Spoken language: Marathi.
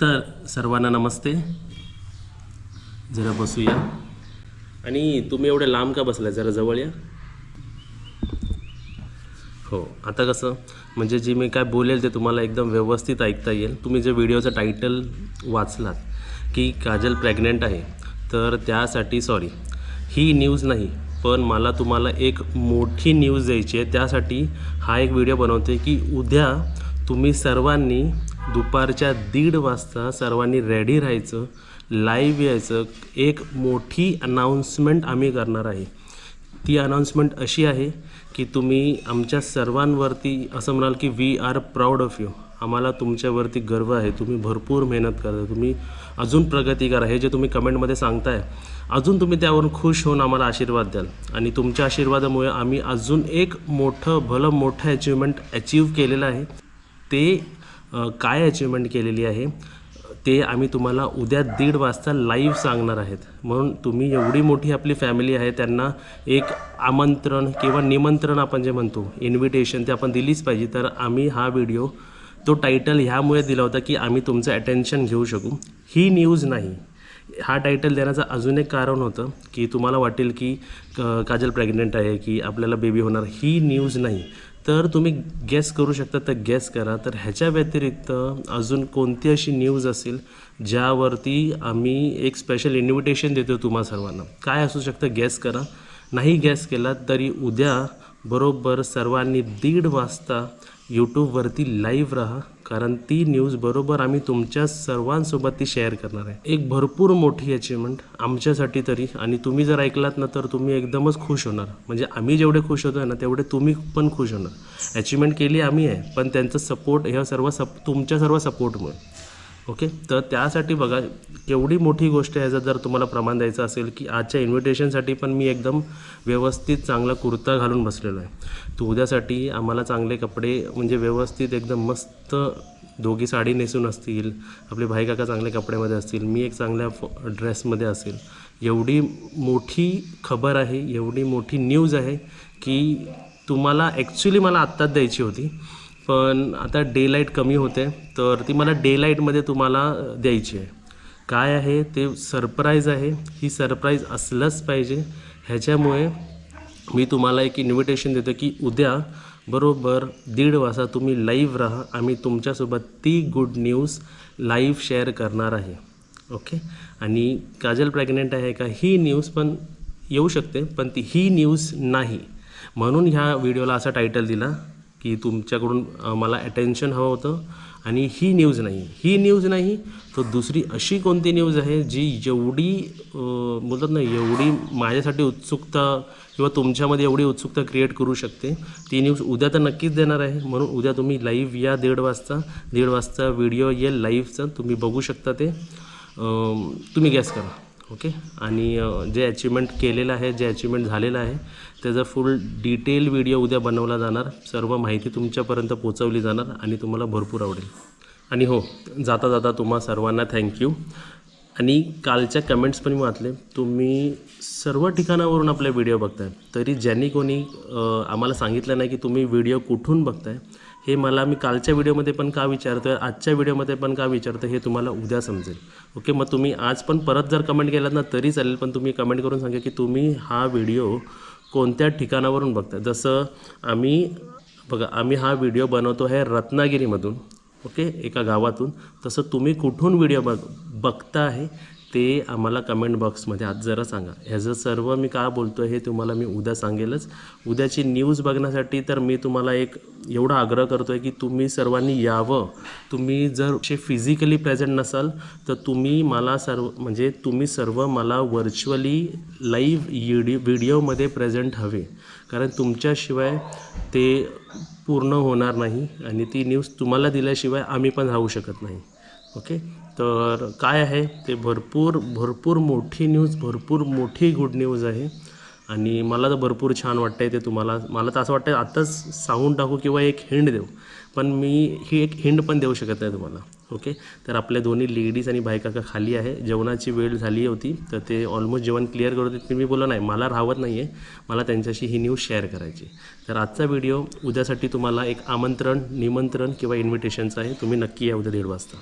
तर सर्वांना नमस्ते. जरा बसूया. आणि तुम्ही एवढे लांब का बसलाय? जरा जवळ या. हो आता कसं? म्हणजे जे मी काय बोलेल ते तुम्हाला एकदम व्यवस्थित ऐकता येईल. तुम्ही जे व्हिडिओचं टायटल वाचलात की काजल प्रेग्नेंट आहे तर त्यासाठी सॉरी ही न्यूज नाही पण मला तुम्हाला एक मोठी न्यूज द्यायची आहे. त्यासाठी हा एक व्हिडिओ बनवते की उद्या तुम्ही सर्वांनी दुपारच्या दीड वाजता सर्वांनी रेडी राहायचं लाईव्ह यायचं. एक मोठी अनाऊन्समेंट आम्ही करणार आहे. ती अनाऊन्समेंट अशी आहे की तुम्ही आमच्या सर्वांवरती असं म्हणाल की we are proud of you आम्हाला तुमच्यावरती गर्व आहे. तुम्ही भरपूर मेहनत करता. तुम्ही अजून प्रगती करा हे जे तुम्ही कमेंटमध्ये सांगताय अजून तुम्ही त्यावरून खुश होऊन आम्हाला आशीर्वाद द्याल. आणि तुमच्या आशीर्वादामुळे आम्ही अजून एक मोठं भलं मोठं अचिव्हमेंट अचीव केलेलं आहे. ते काय अचिव्हमेंट केलेली आहे ते आम्ही तुम्हाला उद्या दीड वाजता लाईव्ह सांगणार आहेत. म्हणून तुम्ही एवढी मोठी आपली फॅमिली आहे त्यांना एक आमंत्रण किंवा निमंत्रण आपण जे म्हणतो इन्व्हिटेशन ते आपण दिलीच पाहिजे. तर आम्ही हा व्हिडिओ तो टायटल ह्यामुळे दिला होता की आम्ही तुमचं अटेन्शन घेऊ शकू. ही न्यूज नाही. हा टायटल देण्याचं अजून एक कारण होतं की तुम्हाला वाटेल की क- काजल प्रेग्नेंट आहे की आपल्याला बेबी होणार. ही न्यूज नाही. तर तुम्ही गेस करू शकता तर गेस करा. तर ह्याच्या व्यतिरिक्त अजून कोणती अशी न्यूज असेल ज्यावरती आम्ही एक स्पेशल इन्व्हिटेशन देतो तुम्हा सर्वांना? काय असू शकतं? गॅस करा. नाही गॅस केला तरी उद्या बरोबर सर्वांनी दीड वाजता यूट्यूबवरती लाईव्ह राहा. कारण ती न्यूज बरोबर आम्ही तुमच्या सर्वांसोबत ती शेअर करणार आहे. एक भरपूर मोठी अचिव्हमेंट आमच्यासाठी तरी आणि तुम्ही जर ऐकलात ना तर तुम्ही एकदमच खुश होणार. म्हणजे आम्ही जेवढे खुश होतो ना तेवढे तुम्ही पण खुश होणार. अचिव्हमेंट केली आम्ही आहे पण त्यांचं सपोर्ट ह्या सर्व सप तुमच्या सर्व सपोर्टमुळे ओके? तर त्यासाठी बघा केवढी मोठी गोष्ट आहे जर तुम्हाला प्रमाण द्यायचं असेल की आजच्या इन्व्हिटेशनसाठी पण मी एकदम व्यवस्थित चांगला कुर्ता घालून बसलेलो आहे. तर उद्यासाठी आम्हाला चांगले कपडे म्हणजे व्यवस्थित एकदम मस्त दोघी साडी नेसून असतील आपले भाई काका चांगल्या कपड्यामध्ये असतील मी एक चांगल्या फ- ड्रेसमध्ये असेल. एवढी मोठी खबर आहे एवढी मोठी न्यूज आहे की तुम्हाला ॲक्च्युली मला आत्ताच द्यायची होती. पण आता डे लाइट कमी होते तर ती मला डे लाईटमध्ये तुम्हाला द्यायची आहे. काय आहे? ते सरप्राईज आहे. ही सरप्राईज असलंच पाहिजे. ह्याच्यामुळे मी तुम्हाला एक इन्व्हिटेशन देतो की उद्या बरोबर दीड वाजता तुम्ही लाईव्ह राहा. आम्ही तुमच्यासोबत ती गुड न्यूज लाईव्ह शेअर करणार आहे. ओके आणि काजल प्रेग्नेंट आहे का? ही न्यूज पण येऊ शकते पण ती ही न्यूज नाही. म्हणून ह्या व्हिडिओला असा टायटल दिला. की तुमच्याकडून मला अटेन्शन हवं होतं आणि ही न्यूज नाही. ही न्यूज नाही तर दुसरी अशी कोणती न्यूज आहे जी एवढी बोलतात ना एवढी माझ्यासाठी उत्सुकता किंवा तुमच्यामध्ये एवढी उत्सुकता क्रिएट करू शकते. ती न्यूज उद्या तर नक्कीच देणार आहे. म्हणून उद्या तुम्ही लाईव्ह या दीड वाजता दीड वाजता व्हिडिओ येईल लाईव्हचं तुम्ही बघू शकता ते. तुम्ही गॅस करा. ओके आणि जे अचिव्हमेंट केलेलं आहे जे अचिव्हमेंट झालेलं आहे त्याचा फुल डिटेल व्हिडिओ उद्या बनवला जाणार. सर्व माहिती तुमच्यापर्यंत पोचवली जाणार आणि तुम्हाला भरपूर आवडेल. आणि हो जाता जाता तुम्हा सर्वांना थँक्यू आणि कालच्या कमेंट्स पण मी वाचले. तुम्ही सर्व ठिकाणावरून आपले व्हिडिओ बघताय. तरी ज्यांनी कोणी आम्हाला सांगितलं नाही की तुम्ही व्हिडिओ कुठून बघताय हे मला मी कालच्या व्हिडिओमध्ये पण का विचारतो आहे आजच्या व्हिडिओमध्ये पण का विचारतो हे तुम्हाला उद्या समजेल. ओके मग तुम्ही आज पण परत जर कमेंट केलात ना तरी चालेल पण तुम्ही कमेंट करून सांगा की तुम्ही हा व्हिडिओ कोणत्या ठिकाणावरून बघताय? जसं आम्ही बघा आम्ही हा व्हिडिओ बनवतो आहे रत्नागिरीमधून ओके एका गावातून. तसं तुम्ही कुठून व्हिडिओ बघ बघता आहे ते आम्हाला कमेंट बॉक्समध्ये आज जरा सांगा. ह्याचं सर्व मी का बोलतो आहे हे तुम्हाला मी उद्या सांगेलच. उद्याची न्यूज बघण्यासाठी तर मी तुम्हाला एक एवढा आग्रह करतो आहे की तुम्ही सर्वांनी यावं. तुम्ही जर असे फिजिकली प्रेझेंट नसाल तर तुम्ही मला सर्व म्हणजे तुम्ही सर्व मला व्हर्च्युअली लाईव्ह व्हिडिओ व्हिडिओमध्ये प्रेझेंट हवे. कारण तुमच्याशिवाय ते पूर्ण होणार नाही आणि ती न्यूज तुम्हाला दिल्याशिवाय आम्ही पण राहू शकत नाही. ओके तर काय आहे? ते भरपूर भरपूर मोठी न्यूज भरपूर मोठी गुड न्यूज आहे. आणि मला तर भरपूर छान वाटतं आहे ते तुम्हाला. मला तर असं वाटतं आत्ताच सांगून टाकू किंवा एक हिंड देऊ. पण मी ही एक हिंड पण देऊ शकत नाही तुम्हाला. ओके तर आपल्या दोन्ही लेडीज आणि बायकाका खाली आहे. जेवणाची वेळ झाली होती तर ते ऑलमोस्ट जेवण क्लिअर करत होते. मी बोललो नाही मला राहत नाही आहे मला त्यांच्याशी ही न्यूज शेअर करायची तर आजचा व्हिडिओ उद्यासाठी तुम्हाला एक आमंत्रण निमंत्रण किंवा इन्व्हिटेशनचं आहे. तुम्ही नक्की या उद्या दीड वाजता.